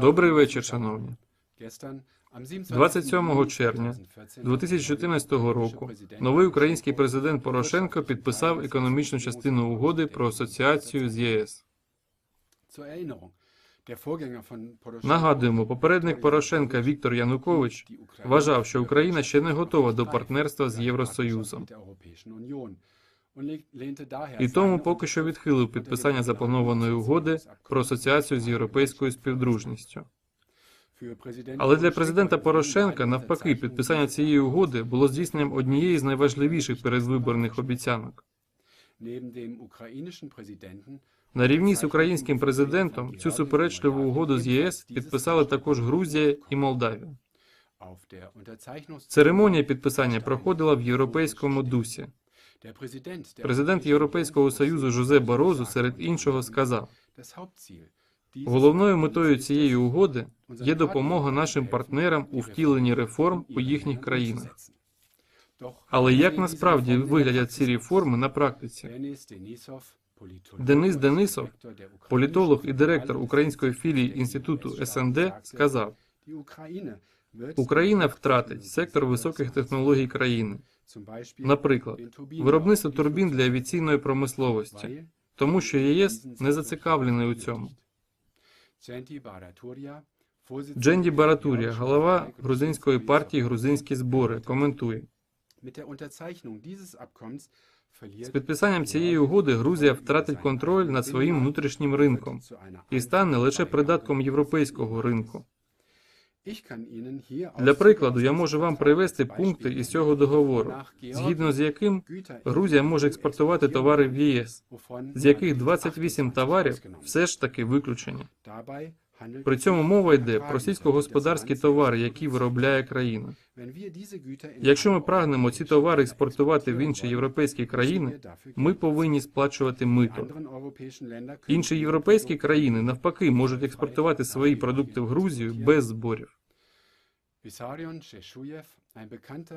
Добрий вечір, шановні. 27 червня 2014 року новий український президент Порошенко підписав економічну частину угоди про асоціацію з ЄС. Нагадуємо, попередник Порошенка Віктор Янукович вважав, що Україна ще не готова до партнерства з Євросоюзом. І тому поки що відхилив підписання запланованої угоди про асоціацію з європейською співдружністю. Але для президента Порошенка, навпаки, підписання цієї угоди було здійсненням однієї з найважливіших передвиборних обіцянок. На рівні з українським президентом цю суперечливу угоду з ЄС підписали також Грузія і Молдавія. Церемонія підписання проходила в європейському дусі. Президент Європейського союзу Жозе Барозу серед іншого сказав: головною метою цієї угоди є допомога нашим партнерам у втіленні реформ у їхніх країнах. Але як насправді виглядять ці реформи на практиці? Денис Денисов, політолог і директор української філії інституту СНД, сказав: Україна втратить сектор високих технологій країни, наприклад, виробництво турбін для авіаційної промисловості, тому що ЄС не зацікавлений у цьому. Дженді Баратурія, голова грузинської партії Грузинські збори, коментує. З підписанням цієї угоди Грузія втратить контроль над своїм внутрішнім ринком і стане лише придатком європейського ринку. Для прикладу, я можу вам привести пункти із цього договору, згідно з яким Грузія може експортувати товари в ЄС, з яких 28 товарів все ж таки виключені. При цьому мова йде про сільськогосподарські товари, які виробляє країна. Якщо ми прагнемо ці товари експортувати в інші європейські країни, ми повинні сплачувати мито. Інші європейські країни навпаки можуть експортувати свої продукти в Грузію без зборів.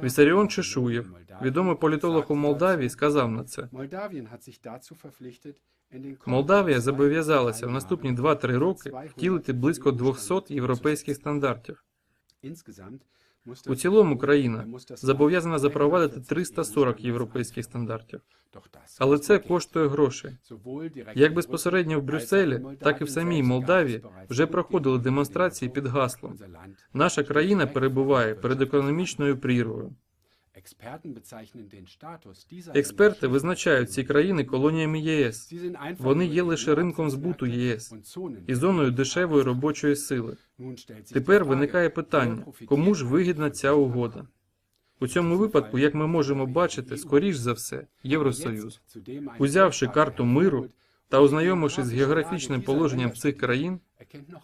Вісаріон Чешуєв, відомий політолог у Молдавії, сказав на це. Молдавія зобов'язалася в наступні 2-3 роки втілити близько 200 європейських стандартів. У цілому країна зобов'язана запровадити 340 європейських стандартів. Але це коштує грошей. Як безпосередньо в Брюсселі, так і в самій Молдавії вже проходили демонстрації під гаслом. Наша країна перебуває перед економічною прірвою. Експерти визначають ці країни колоніями ЄС. Вони є лише ринком збуту ЄС і зоною дешевої робочої сили. Тепер виникає питання, кому ж вигідна ця угода? У цьому випадку, як ми можемо бачити, скоріш за все, Євросоюз, узявши карту миру та ознайомившись з географічним положенням цих країн,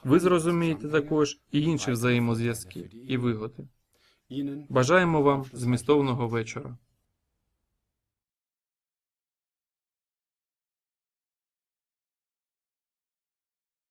ви зрозумієте також і інші взаємозв'язки і вигоди. Бажаємо вам змістовного вечора.